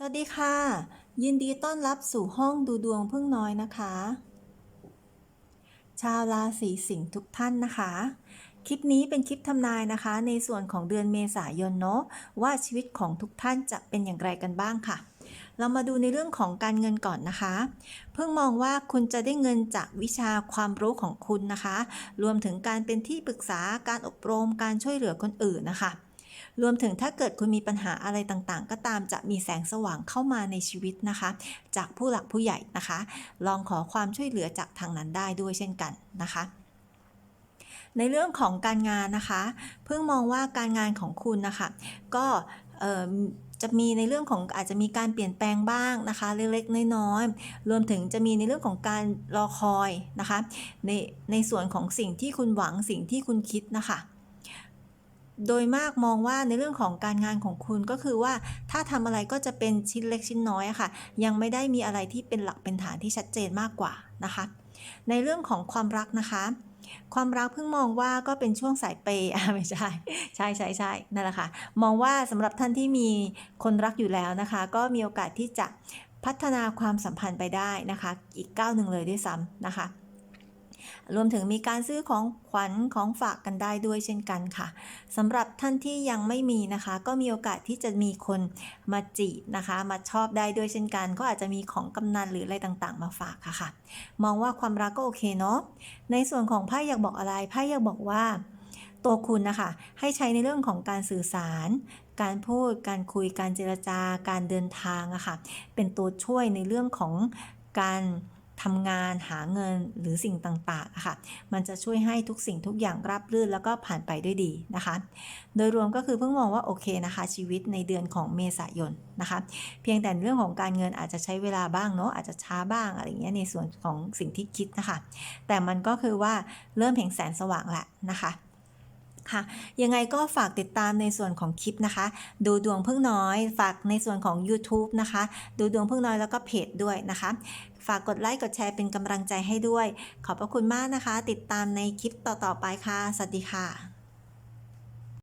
สวัสดีค่ะ ยินดีต้อนรับสู่ห้องดูดวงพึ่งน้อยนะคะ ชาวราศีสิงห์ทุกท่านนะคะ คลิปนี้เป็นคลิปทำนายนะคะ ในส่วนของเดือนเมษายนเนาะว่าชีวิตของทุกท่านจะเป็นอย่างไรกันบ้างค่ะ เรามาดูในเรื่องของการเงินก่อนนะคะ เพิ่งมองว่าคุณจะได้เงินจากวิชาความรู้ของคุณนะคะ รวมถึงการเป็นที่ปรึกษาการอบรมการช่วยเหลือคนอื่นนะคะ รวมถึงถ้าเกิดคุณมีปัญหาอะไรต่างๆ ก็ตามจะมีแสงสว่างเข้ามาในชีวิตนะคะ จากผู้หลักผู้ใหญ่นะคะ ลองขอความช่วยเหลือจากทางนั้นได้ด้วยเช่นกันนะคะในเรื่องของการงานนะคะ เพิ่งมองว่าการงานของคุณนะคะก็จะมีในเรื่องของอาจจะมีการเปลี่ยนแปลงบ้างนะคะเล็กๆน้อยๆรวมถึงจะมีในเรื่องของการรอคอยนะคะในในส่วนของสิ่งที่คุณหวังสิ่งที่คุณคิดนะคะ โดยมากมองว่าในเรื่องของการงานของคุณก็คือว่าถ้าทำอะไรก็จะเป็นชิ้นเล็กชิ้นน้อยค่ะ ยังไม่ได้มีอะไรที่เป็นหลักเป็นฐานที่ชัดเจนมากกว่านะคะ ในเรื่องของความรักนะคะ ความรักเพิ่งมองว่าก็เป็นช่วงสายเปย์ไม่ใช่ ใช่ใช่ใช่นั่นแหละค่ะ มองว่าสำหรับท่านที่มีคนรักอยู่แล้วนะคะ ก็มีโอกาสที่จะพัฒนาความสัมพันธ์ไปได้นะคะ อีกก้าวหนึ่งเลยด้วยซ้ำนะคะ รวมถึงมีการซื้อของขวัญของฝากกันได้ด้วยเช่นกันค่ะสำหรับท่านที่ยังไม่มีนะคะ ก็มีโอกาสที่จะมีคนมาจีบนะคะ มาชอบได้ด้วยเช่นกัน ก็อาจจะมีของกำนันหรืออะไรต่างๆ มาฝากค่ะค่ะ มองว่าความรักก็โอเคเนาะในส่วนของไพ่อยากบอกอะไรไพ่อยากบอกว่า ตัวคุณนะคะให้ใช้ในเรื่องของการสื่อสารการพูด การคุย การเจรจาการเดินทางอะค่ะ เป็นตัวช่วยในเรื่องของการ ทำงานหาเงินหรือสิ่งต่างๆค่ะ มันจะช่วยให้ทุกสิ่งทุกอย่างราบรื่นแล้วก็ผ่านไปด้วยดีนะคะ โดยรวมก็คือเพิ่งมองว่าโอเคนะคะ ชีวิตในเดือนของเมษายนนะคะ เพียงแต่เรื่องของการเงินอาจจะใช้เวลาบ้างเนาะอาจจะช้าบ้างอะไรเงี้ยในส่วนของสิ่งที่คิดนะคะ แต่มันก็คือว่าเริ่มเห็นแสงสว่างแล้วนะคะ ค่ะ ยังไงก็ฝากติดตามในส่วนของคลิปนะคะ ดูดวงเพิ่งน้อย ฝากในส่วนของ YouTube นะคะ ดูดวงเพิ่งน้อยแล้วก็เพจด้วยนะคะ ฝากกดไลค์กดแชร์เป็นกำลังใจให้ด้วย ขอบพระคุณมากนะคะ ติดตามในคลิปต่อๆไปค่ะ สวัสดีค่ะ